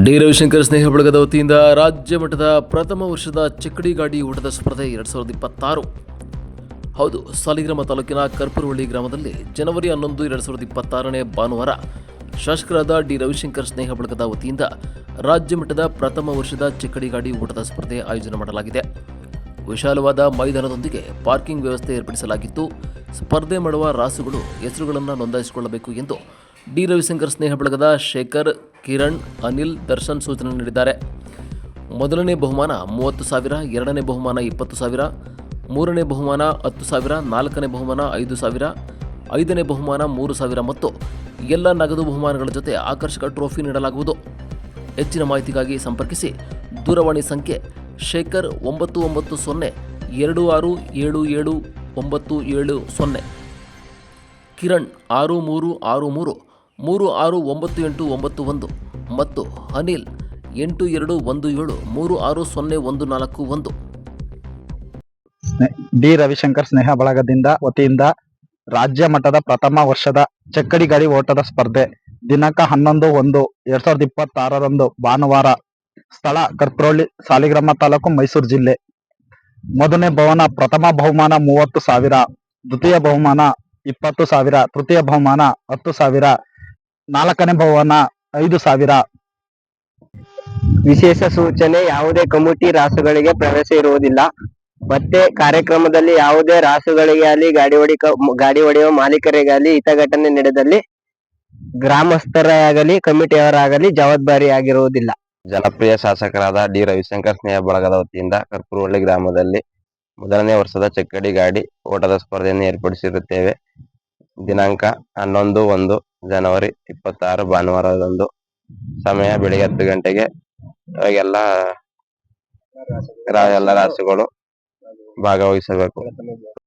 D. Ravishankar ಸ್ನೇಹ ಬಳಗದ ವತಿಯಿಂದ ರಾಜ್ಯ ಮಟ್ಟದ ಪ್ರಥಮ ವರ್ಷದ ಚಕ್ಕಡಿ ಗಾಡಿ ಓಟದ ಸ್ಪರ್ಧೆ ಎರಡು ಸಾವಿರದ ಇಪ್ಪತ್ತಾರು. ಹೌದು, ಸಾಲಿಗ್ರಾಮ ತಾಲೂಕಿನ ಕರ್ಪುರಹಳ್ಳಿ ಗ್ರಾಮದಲ್ಲಿ ಜನವರಿ ಹನ್ನೊಂದು, ಎರಡು ಸಾವಿರದ ಇಪ್ಪತ್ತಾರನೇ ಭಾನುವಾರ ಶಾಸಕರಾದ ಡಿ. ರವಿಶಂಕರ್ ಸ್ನೇಹ ಬಳಗದ ವತಿಯಿಂದ ರಾಜ್ಯ ಮಟ್ಟದ ಪ್ರಥಮ ವರ್ಷದ ಚಕ್ಕಡಿ ಗಾಡಿ ಓಟದ ಸ್ಪರ್ಧೆ ಆಯೋಜನೆ ಮಾಡಲಾಗಿದೆ. ವಿಶಾಲವಾದ ಮೈದಾನದೊಂದಿಗೆ ಪಾರ್ಕಿಂಗ್ ವ್ಯವಸ್ಥೆ ಏರ್ಪಡಿಸಲಾಗಿತ್ತು ಸ್ಪರ್ಧೆ ಮಾಡುವ ರಾಸುಗಳು ಹೆಸರುಗಳನ್ನು ನೋಂದಾಯಿಸಿಕೊಳ್ಳಬೇಕು ಎಂದು ಡಿ. ರವಿಶಂಕರ್ ಸ್ನೇಹ ಬಳಗದ ಶೇಖರ್, ಕಿರಣ್, ಅನಿಲ್ ದರ್ಶನ್ ಸೂಚನೆ ನೀಡಿದ್ದಾರೆ. ಮೊದಲನೇ ಬಹುಮಾನ ಮೂವತ್ತು ಸಾವಿರ, ಎರಡನೇ ಬಹುಮಾನ ಇಪ್ಪತ್ತು ಸಾವಿರ, ಮೂರನೇ ಬಹುಮಾನ ಹತ್ತು ಸಾವಿರ, ನಾಲ್ಕನೇ ಬಹುಮಾನ ಐದು ಸಾವಿರ, ಐದನೇ ಬಹುಮಾನ ಮೂರು ಸಾವಿರ ಮತ್ತು ಎಲ್ಲ ನಗದು ಬಹುಮಾನಗಳ ಜೊತೆ ಆಕರ್ಷಕ ಟ್ರೋಫಿ ನೀಡಲಾಗುವುದು. ಹೆಚ್ಚಿನ ಮಾಹಿತಿಗಾಗಿ ಸಂಪರ್ಕಿಸಿ. ದೂರವಾಣಿ ಸಂಖ್ಯೆ ಶೇಖರ್ ಒಂಬತ್ತು ಒಂಬತ್ತು ಸೊನ್ನೆ ಎರಡು ಆರು ಏಳು ಏಳು ಒಂಬತ್ತು ಏಳು ಸೊನ್ನೆ. ಕಿರಣ್ ಆರು ಮೂರು ಆರು ಮೂರು ಮೂರು ಆರು ಒಂಬತ್ತು ಎಂಟು ಒಂಬತ್ತು ಒಂದು ಮತ್ತು ಅನಿಲ್ ಎಂಟು ಎರಡು ಒಂದು ಏಳು ಮೂರು ಆರು ಸೊನ್ನೆ ಒಂದು ನಾಲ್ಕು ಒಂದು. ಡಿ. ರವಿಶಂಕರ್ ಸ್ನೇಹ ಬಳಗದಿಂದ ವತಿಯಿಂದ ರಾಜ್ಯ ಮಟ್ಟದ ಪ್ರಥಮ ವರ್ಷದ ಚಕ್ಕಡಿ ಗಾಡಿ ಓಟದ ಸ್ಪರ್ಧೆ. ದಿನಾಂಕ ಹನ್ನೊಂದು ಒಂದು, ಎರಡ್ ಸಾವಿರದ ಇಪ್ಪತ್ತಾರರಂದು ಭಾನುವಾರ ಸ್ಥಳ ಕರ್ಪ್ರೋಳಿ, ಸಾಲಿಗ್ರಾಮ ತಾಲೂಕು ಮೈಸೂರು ಜಿಲ್ಲೆ. ಮೊದಲನೇ ಭವನ ಪ್ರಥಮ ಬಹುಮಾನ ಮೂವತ್ತು ಸಾವಿರ, ದ್ವಿತೀಯ ಬಹುಮಾನ ಇಪ್ಪತ್ತು ಸಾವಿರ, ತೃತೀಯ ಬಹುಮಾನ ಹತ್ತು ಸಾವಿರ ನಾಲ್ಕನೇ ಭವನ ಐದು ಸಾವಿರ. ವಿಶೇಷ ಸೂಚನೆ ಯಾವುದೇ ಕಮಿಟಿ ರಾಸುಗಳಿಗೆ ಪ್ರವೇಶ ಇರುವುದಿಲ್ಲ. ಮತ್ತೆ ಕಾರ್ಯಕ್ರಮದಲ್ಲಿ ಯಾವುದೇ ರಾಸುಗಳಿಗೆ ಆಗಲಿ ಗಾಡಿ ಹೊಡಿಕ ಗಾಡಿ ಹೊಡೆಯುವ ಮಾಲೀಕರಿಗಾಗಲಿ ಹಿತಘಟನೆ ನಡೆದಲ್ಲಿ ಗ್ರಾಮಸ್ಥರಾಗಲಿ ಕಮಿಟಿಯವರಾಗಲಿ ಜವಾಬ್ದಾರಿಯಾಗಿರುವುದಿಲ್ಲ. ಜನಪ್ರಿಯ ಶಾಸಕರಾದ ಡಿ. ರವಿಶಂಕರ್ ಸ್ನೇಹ ಬಳಗದ ವತಿಯಿಂದ ಕರ್ಪೂರಹಳ್ಳಿ ಗ್ರಾಮದಲ್ಲಿ ಮೊದಲನೇ ವರ್ಷದ ಚಕ್ಕಡಿ ಗಾಡಿ ಓಟದ ಸ್ಪರ್ಧೆಯನ್ನು ಏರ್ಪಡಿಸಿರುತ್ತೇವೆ. ದಿನಾಂಕ ಹನ್ನೊಂದು ಒಂದು ಜನವರಿ ಇಪ್ಪತ್ತಾರು ಭಾನುವಾರದಂದು. ಸಮಯ ಬೆಳಿಗ್ಗೆ ಹತ್ತು ಗಂಟೆಗೆ. ಎಲ್ಲ ರಾ- ಎಲ್ಲ ರಾಸುಗಳು ಭಾಗವಹಿಸಬೇಕು.